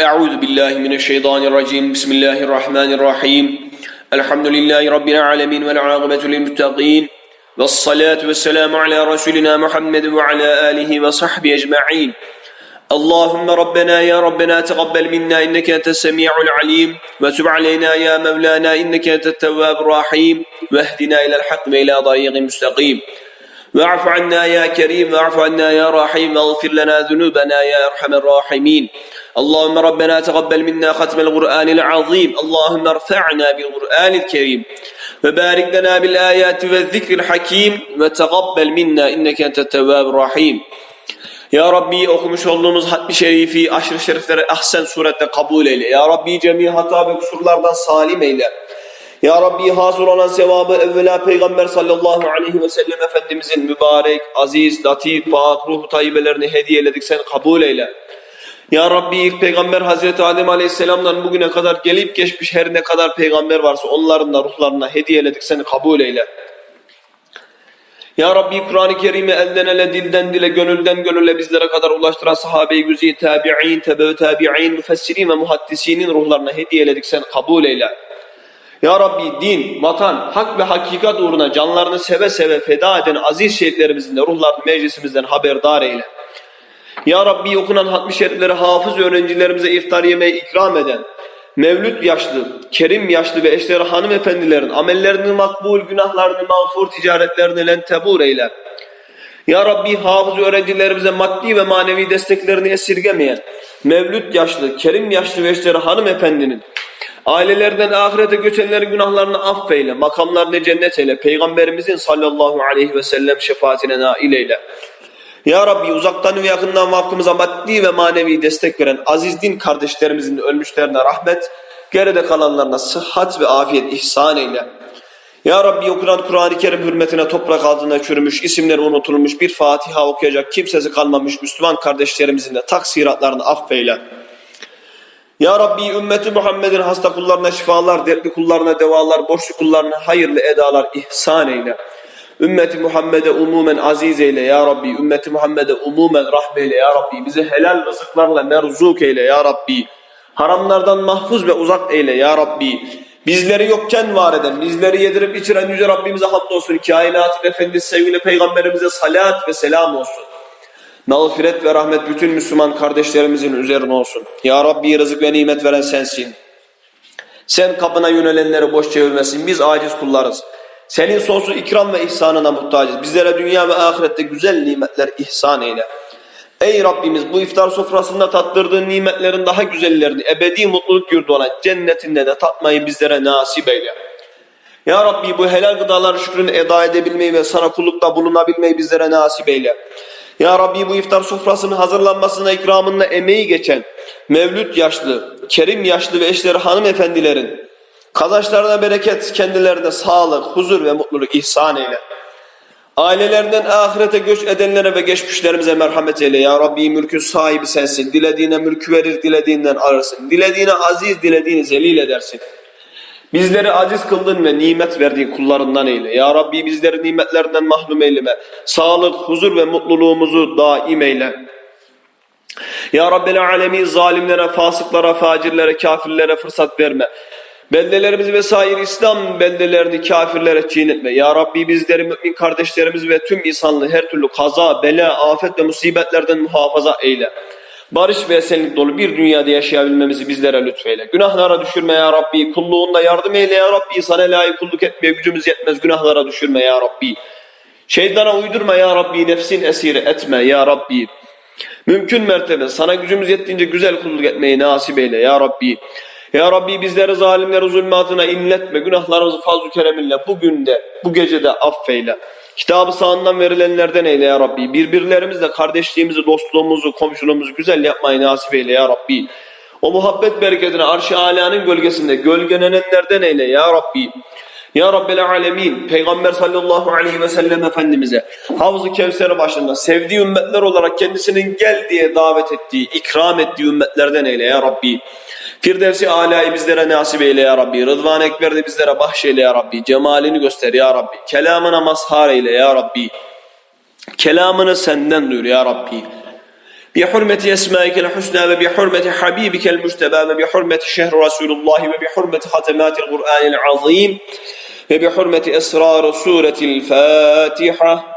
أعوذ بالله من الشيطان الرجيم. بسم الله الرحمن الرحيم. الحمد لله رب العالمين والعاقبة للمتقين. والصلاة والسلام على رسولنا محمد وعلى آله وصحبه أجمعين. اللهم ربنا يا ربنا تقبل منا إنك أنت السميع العليم. وتب علينا يا مولانا إنك أنت التواب الرحيم. واهدنا إلى الحق وإلى طريق مستقيم. واعف عنا يا كريم واعف عنا يا رحيم. واغفر لنا ذنوبنا يا أرحم الراحمين. اللهم ربنا تقبل منا ختم القرآن العظيم اللهم ارفعنا بالقرآن الكريم وبارك لنا بالآيات والذكر الحكيم وتقبل منا إنك أنت التواب الرحيم Ya Rabbi okumuş olduğumuz hatmi şerifi, aşırı şerifleri ahsen surette kabul eyle. Ya Rabbi cemi hata ve kusurlardan salim eyle. Ya Rabbi hasıl olan sevabı evvela Peygamber sallallahu aleyhi ve sellem Efendimizin mübarek, aziz, latif, pak, ruhu tayyibelerini hediye eyledik sen kabul eyle. Ya Rabbi ilk peygamber Hazreti Adem Aleyhisselam'dan bugüne kadar gelip geçmiş her ne kadar peygamber varsa onların da ruhlarına hediye eyledik seni kabul eyle. Ya Rabbi Kur'an-ı Kerim'i elden ele, dilden dile, gönülden gönüle bizlere kadar ulaştıran sahabe-i güzi, tabi'in, tebe tabi'in, müfessirin ve muhaddisinin ruhlarına hediye eyledik sen kabul eyle. Ya Rabbi din, vatan, hak ve hakikat uğruna canlarını seve seve feda eden aziz şehitlerimizin de ruhlarını meclisimizden haberdar eyle. Ya Rabbi okunan hatmi şerifleri hafız öğrencilerimize iftar yemeği ikram eden, Mevlüt yaşlı, kerim yaşlı ve eşleri hanımefendilerin amellerini makbul, günahlarını mağfur, ticaretlerini lentebur eyle. Ya Rabbi hafız öğrencilerimize maddi ve manevi desteklerini esirgemeyen, Mevlüt yaşlı, kerim yaşlı ve eşleri hanımefendinin, ailelerden ahirete göçenlerin günahlarını affeyle, makamlarını cennet eyle, Peygamberimizin sallallahu aleyhi ve sellem şefaatine nail eyle. Ya Rabbi uzaktan ve yakından vaktimize maddi ve manevi destek veren aziz din kardeşlerimizin de ölmüşlerine rahmet, geride kalanlarına sıhhat ve afiyet ihsan eyle. Ya Rabbi okunan Kur'an-ı Kerim hürmetine toprak altında çürümüş, isimleri unutulmuş, bir Fatiha okuyacak kimsesi kalmamış Müslüman kardeşlerimizin de taksiratlarını affeyle. Ya Rabbi ümmeti Muhammed'in hasta kullarına şifalar, dertli kullarına devalar, borçlu kullarına hayırlı edalar ihsan eyle. Ümmeti Muhammed'e umumen aziz eyle ya Rabbi. Ümmeti Muhammed'e umumen rahmeyle ya Rabbi. Bizi helal rızıklarla merzuk eyle ya Rabbi. Haramlardan mahfuz ve uzak eyle ya Rabbi. Bizleri yokken var eden, bizleri yedirip içiren Yüce Rabbimize hamdolsun. Kainatın Efendisi sevgili Peygamberimize salat ve selam olsun. Mağfiret ve rahmet bütün Müslüman kardeşlerimizin üzerine olsun. Ya Rabbi rızık ve nimet veren sensin. Sen kapına yönelenleri boş çevirmesin. Biz aciz kullarız. Senin sonsuz ikram ve ihsanına muhtacız. Bizlere dünya ve ahirette güzel nimetler ihsan eyle. Ey Rabbimiz bu iftar sofrasında tattırdığın nimetlerin daha güzellerini ebedi mutluluk yurdu olan cennetinde de tatmayı bizlere nasip eyle. Ya Rabbi bu helal gıdalar şükrünü eda edebilmeyi ve sana kullukta bulunabilmeyi bizlere nasip eyle. Ya Rabbi bu iftar sofrasının hazırlanmasına ikramında emeği geçen mevlüt yaşlı, kerim yaşlı ve eşleri hanımefendilerin kazançlarına bereket, kendilerine sağlık, huzur ve mutluluk ihsan eyle. Ailelerinden ahirete göç edenlere ve geçmişlerimize merhamet eyle. Ya Rabbi mülkün sahibi sensin. Dilediğine mülkü verir, dilediğinden alırsın. Dilediğine aziz, dilediğini zelil edersin. Bizleri aziz kıldın ve nimet verdiğin kullarından eyle. Ya Rabbi bizleri nimetlerinden mahrum eyleme. Sağlık, huzur ve mutluluğumuzu daim eyle. Ya Rabbel alemin zalimlere, fasıklara, facirlere, kafirlere fırsat verme. Beldelerimizi ve sair İslam beldelerini kafirlere çiğnetme. Ya Rabbi bizleri mümin kardeşlerimiz ve tüm insanlığı her türlü kaza, bela, afet ve musibetlerden muhafaza eyle. Barış ve esenlik dolu bir dünyada yaşayabilmemizi bizlere lütfeyle. Günahlara düşürme ya Rabbi. Kulluğunda yardım eyle ya Rabbi. Sana layık kulluk etmeye gücümüz yetmez. Günahlara düşürme ya Rabbi. Şeytana uydurma ya Rabbi. Nefsin esiri etme ya Rabbi. Mümkün mertebe sana gücümüz yettiğince güzel kulluk etmeyi nasip eyle ya Rabbi. Ya Rabbi bizleri zalimleri zulmatına inletme. Günahlarımızı fazl-ı kereminle bugün de, bu gece de affeyle. Kitabı sağından verilenlerden eyle ya Rabbi. Birbirlerimizle kardeşliğimizi, dostluğumuzu, komşuluğumuzu güzel yapmayı nasip eyle ya Rabbi. O muhabbet bereketine arş-ı alanın gölgesinde gölgelenenlerden eyle ya Rabbi. Ya Rabbel Alemin, Peygamber sallallahu aleyhi ve sellem Efendimiz'e Havz-ı Kevser başında sevdiği ümmetler olarak kendisinin gel diye davet ettiği, ikram ettiği ümmetlerden eyle ya Rabbi. Firdevsi alayı bizlere nasip eyle ya Rabbi. Rıdvan Ekber'de bizlere bahşeyle ya Rabbi. Cemalini göster ya Rabbi. Kelamına mazhar eyle ya Rabbi. Kelamını senden duyur ya Rabbi. Bi hurmeti esmaikel husna ve bi hurmeti habibikel müjteba ve bi hurmeti şehri Resulullah ve bi hurmeti hatemâtil Kur'anil azim. وبحرمة أسرار سورة الفاتحة.